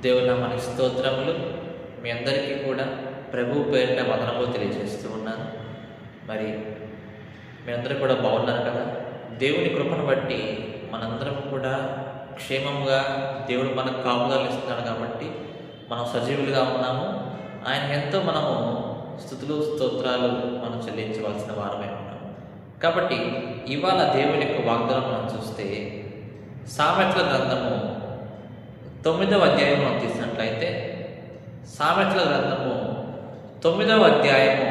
దేవుళ్ళ మన స్తోత్రములు. మీ అందరికీ కూడా ప్రభు పేరిట వదనములు తెలియజేస్తూ ఉన్నాను. మరి మీ అందరూ కూడా బాగున్నారు కదా? దేవుని కృపను బట్టి మనందరం కూడా క్షేమంగా దేవుడు మనకు కాపుదాలు ఇస్తున్నాడు కాబట్టి మనం సజీవులుగా ఉన్నాము. ఆయన ఎంతో మనము స్థుతులు స్తోత్రాలు మనం చెల్లించవలసిన వారమే ఉన్నాం కాబట్టి ఇవాళ దేవుని యొక్క వాగ్దానం మనం చూస్తే సామెతల గ్రంథము తొమ్మిదవ అధ్యాయం మనం తీసినట్లయితే సామెతల గ్రంథము తొమ్మిదవ అధ్యాయము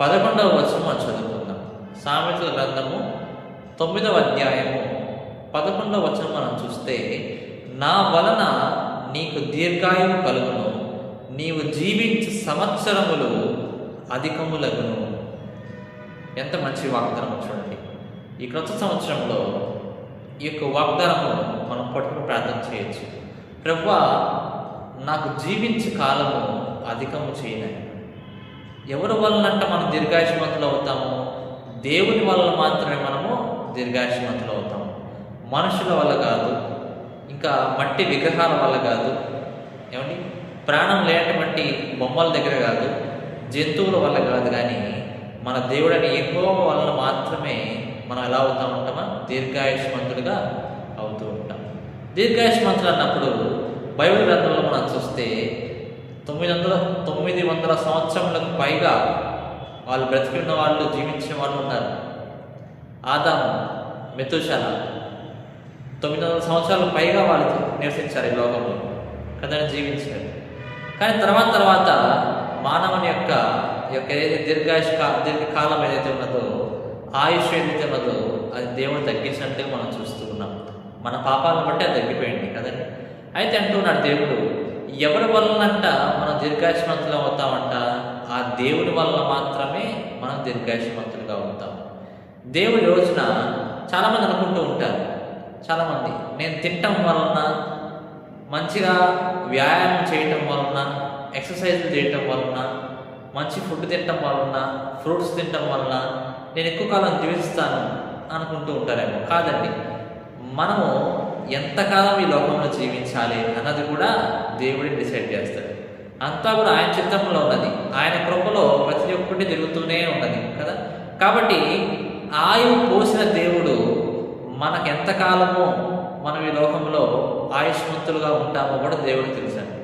పదకొండవ వచనం మనం చదువుకుందాం. సామెతల గ్రంథము తొమ్మిదవ అధ్యాయము పదకొండవ వచనం మనం చూస్తే నా వలన నీకు దీర్ఘాయువు కలుగును. నీవు జీవించు సంవత్సరములు అధికములగును ఎంత మంచి వాగ్దానం చూడండి. ఈ క్రొత్త సంవత్సరంలో ఈ యొక్క వాగ్దానము మనం పట్టుకుని ప్రార్థన చేయొచ్చు. ప్రభు నాకు జీవించే కాలము అధికము చేయనని ఎవరి వలనంట మనం దీర్ఘాయుష్మంతులు అవుతాము? దేవుని వల్ల మాత్రమే మనము దీర్ఘాయుష్మంతులు అవుతాము. మనుషుల వల్ల కాదు ఇంకా మట్టి విగ్రహాల వల్ల కాదు. ఏమండి? ప్రాణం లేనటువంటి బొమ్మల దగ్గర కాదు జంతువుల వల్ల కాదు కానీ మన దేవుడని ఎక్కువ వలన మాత్రమే మనం ఎలా అవుతా ఉంటామా? దీర్ఘాయుష్మంతులుగా అవుతూ ఉంటాం. దీర్ఘాయుష్మంతులు అన్నప్పుడు బైబిల్ గ్రంథంలో మనం చూస్తే తొమ్మిది వందల తొమ్మిది వందల సంవత్సరములకు పైగా వాళ్ళు బ్రతికిన వాళ్ళు జీవించిన వాళ్ళు ఉన్నారు. ఆదాము మెతుషాల తొమ్మిది వందల సంవత్సరాల పైగా వాళ్ళు నివసించారు ఈ లోకంలో. కథను జీవించారు. కానీ తర్వాత తర్వాత మానవుని యొక్క యొక్క ఏదైతే దీర్ఘాయుష్ దీర్ఘకాలం ఏదైతే ఉన్నదో ఆయుష్ ఏదైతే ఉన్నదో అది దేవుడు తగ్గించినట్టే మనం చూస్తూ ఉన్నాం. మన పాపాలను బట్టి అది తగ్గిపోయింది కదండి. అయితే అంటున్నాడు దేవుడు ఎవరి వలనంట మనం దీర్ఘాయుష్మంతులు అవుతామంట? ఆ దేవుని వల్ల మాత్రమే మనం దీర్ఘాయుష్మంతులుగా అవుతాం. దేవుడి రోజున చాలామంది అనుకుంటూ ఉంటారు. చాలామంది నేను తినటం వలన మంచిగా వ్యాయామం చేయటం వలన ఎక్సర్సైజ్ చేయటం వలన మంచి ఫుడ్ తినటం వలన ఫ్రూట్స్ తినటం వలన నేను ఎక్కువ కాలం జీవిస్తాను అనుకుంటూ ఉంటారేమో. కాదండి మనము ఎంతకాలం ఈ లోకంలో జీవించాలి అన్నది కూడా దేవుడిని డిసైడ్ చేస్తాడు. అంతా కూడా ఆయన చిత్తంలో ఉన్నది. ఆయన కృపలో ప్రతి ఒక్కటి జరుగుతూనే ఉన్నది కదా? కాబట్టి ఆయువు పోసిన దేవుడు మనకు ఎంతకాలమో మనం ఈ లోకంలో ఆయుష్మంతులుగా ఉంటామో కూడా దేవుడు తెలిసాడు.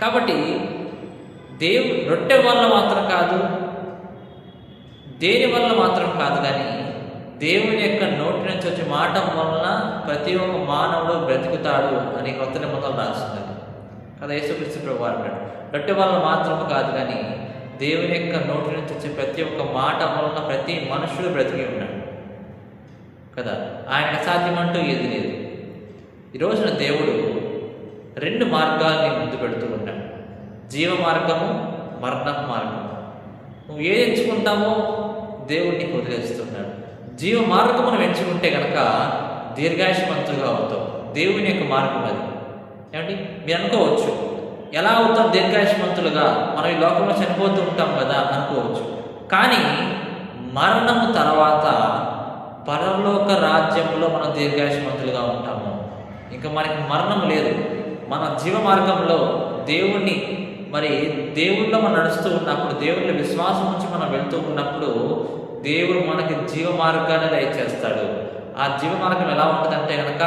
కాబట్టి దేవు రొట్టె వల్ల మాత్రం కాదు దేని వల్ల మాత్రం కాదు కానీ దేవుని యొక్క నోటి నుంచి వచ్చే మాట వలన ప్రతి ఒక్క మానవుడు బ్రతుకుతాడు అని కొత్త నిబంధనలు రాస్తున్నారు కదా యేసుక్రీస్తు ప్రభు అంటాడు. రొట్టె వలన మాత్రము కాదు కానీ దేవుని యొక్క నోటి నుంచి వచ్చే ప్రతి ఒక్క మాట వలన ప్రతి మనుషుడు బ్రతికి ఉన్నాడు. కదా? ఆయన అసాధ్యమంటూ ఏది లేదు. ఈ రోజున దేవుడు రెండు మార్గాల్ని ముందు పెడుతూ ఉంటాడు జీవ మార్గము మరణ మార్గము. నువ్వు ఏది ఎంచుకుంటామో దేవుడిని వదిలేస్తున్నాడు. జీవ మార్గమును ఎంచుకుంటే కనుక దీర్ఘాయుషమంతుగా అవుతావు. దేవుని యొక్క మార్గం అది. ఏమండి? మీరు అనుకోవచ్చు. ఎలా అవుతాం దీర్ఘాయుషవంతులుగా మనం ఈ లోకంలో చనిపోతూ ఉంటాం కదా అనుకోవచ్చు. కానీ మరణము తర్వాత పరలోక రాజ్యంలో మనం దీర్ఘాయుషమంతులుగా ఉంటాము. ఇంకా మనకి మరణం లేదు. మన జీవ మార్గంలో దేవుణ్ణి మరి దేవుళ్ళో మనం నడుస్తూ ఉన్నప్పుడు దేవుళ్ళ విశ్వాసం నుంచి మనం వెళ్తూ ఉన్నప్పుడు దేవుడు మనకి జీవ మార్గాన్ని దయచేస్తాడు. ఆ జీవ మార్గం ఎలా ఉంటుందంటే కనుక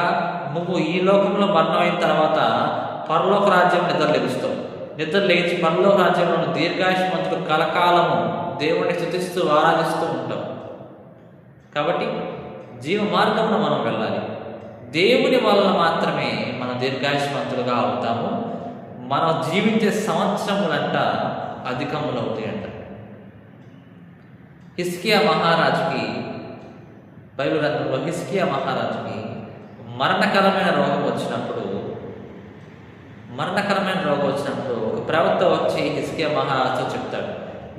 నువ్వు ఈ లోకంలో మరణం అయిన తర్వాత పరలోక రాజ్యం నిద్ర లభిస్తావు నిద్ర లేచి పరలోక రాజ్యంలో దీర్ఘాయుష్మంతుడు కలకాలము దేవుడిని స్థుతిస్తూ ఆరాధిస్తూ ఉంటాం. కాబట్టి జీవ మార్గంలో మనం వెళ్ళాలి. దేవుని వలన మాత్రమే మనం దీర్ఘాయుష్మంతులుగా అవుతాము. మనం జీవించే సంవత్సరములంట అధికములు అవుతాయంట హిస్కియా మహారాజుకి బైబిల్ రంగంలో హిస్కియా మహారాజుకి మరణకరమైన రోగం వచ్చినప్పుడు మరణకరమైన రోగం వచ్చినప్పుడు ఒక ప్రవక్త వచ్చి హిస్కియా మహారాజు చెప్తాడు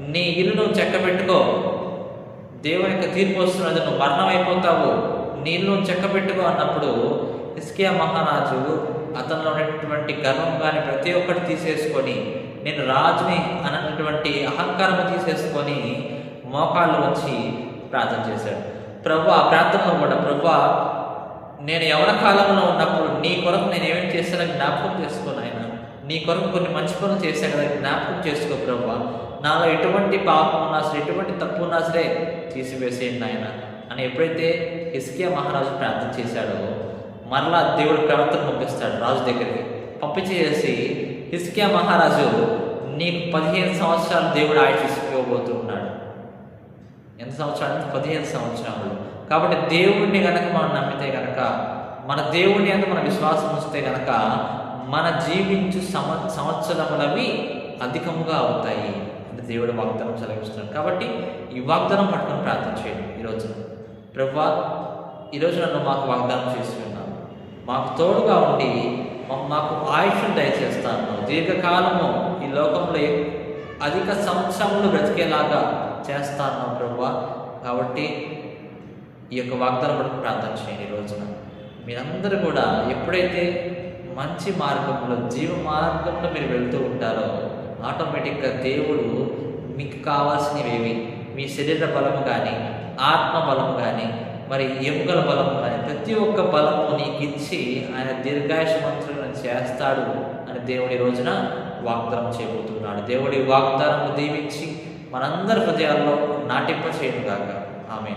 నీ ఇల్లు నువ్వు చెక్క పెట్టుకో దేవుని యొక్క తీర్పు వస్తున్నది నువ్వు మరణం అయిపోతావు నీ ఇల్లు నువ్వు చెక్క పెట్టుకో అన్నప్పుడు హిస్కియా మహారాజు అతనిలో ఉన్నటువంటి గర్వం కానీ ప్రతి ఒక్కటి తీసేసుకొని నేను రాజుని అన్నటువంటి అహంకారం తీసేసుకొని మోకాళ్ళు వచ్చి ప్రార్థన చేశాడు. ప్రభు ఆ ప్రార్థనలో కూడా ప్రభు నేను యవన కాలంలో ఉన్నప్పుడు నీ కొరకు నేను ఏమేమి చేశానో జ్ఞాపకం చేసుకోను ఆయన నీ కొరకు కొన్ని మంచి పనులు చేశాను కదా జ్ఞాపకం చేసుకో ప్రభా. నాలో ఎటువంటి పాపం ఉన్నా సరే ఎటువంటి తప్పు ఉన్నా సరే తీసివేసేయండి నాయన అని ఎప్పుడైతే హిస్కియా మహారాజు ప్రార్థన చేశాడో మరలా దేవుడు ప్రవర్తన పంపిస్తాడు రాజు దగ్గరికి. పంపించేసి హిస్కియా మహారాజు నీకు పదిహేను సంవత్సరాలు దేవుడు ఆయుష్ ఇవ్వబోతున్నాడు ఎంత సంవత్సరాలు పదిహేను సంవత్సరాలు. కాబట్టి దేవుడిని గనక మనం నమ్మితే కనుక మన దేవుడిని అంత మన విశ్వాసం వస్తే కనుక మన జీవించు సంవ సంవత్సరములవి అధికముగా అవుతాయి అంటే దేవుడు వాగ్దానం సెలవిస్తున్నాడు. కాబట్టి ఈ వాగ్దానం పట్టుకొని ప్రార్థన చేయండి ఈరోజు ప్రభా ఈరోజు నన్ను మాకు వాగ్దానం చేసి ఉన్నాను మాకు తోడుగా ఉండి మాకు ఆయుష్ను దయచేస్తాను. దీర్ఘకాలము ఈ లోకంలో అధిక సంవత్సరములు బ్రతికేలాగా చేస్తాను ప్రభు. కాబట్టి ఈ యొక్క వాగ్దానం పట్టుకుని ప్రార్థన చేయండి ఈ రోజున. మీరందరూ కూడా ఎప్పుడైతే మంచి మార్గంలో జీవ మార్గంలో మీరు వెళ్తూ ఉంటారో ఆటోమేటిక్గా దేవుడు మీకు కావాల్సినవి మీ శరీర బలము కానీ ఆత్మ బలము కానీ మరి ఎముకల బలము కానీ ప్రతి ఒక్క బలము నీకు ఇచ్చి ఆయన దీర్ఘాయుషమంతులను చేస్తాడు అని దేవుడి రోజున వాగ్దానం చేయబోతున్నాడు. దేవుడి వాగ్దానము దీవించి మనందరి హృదయాల్లో నాటింప చేయను గాక ఆమె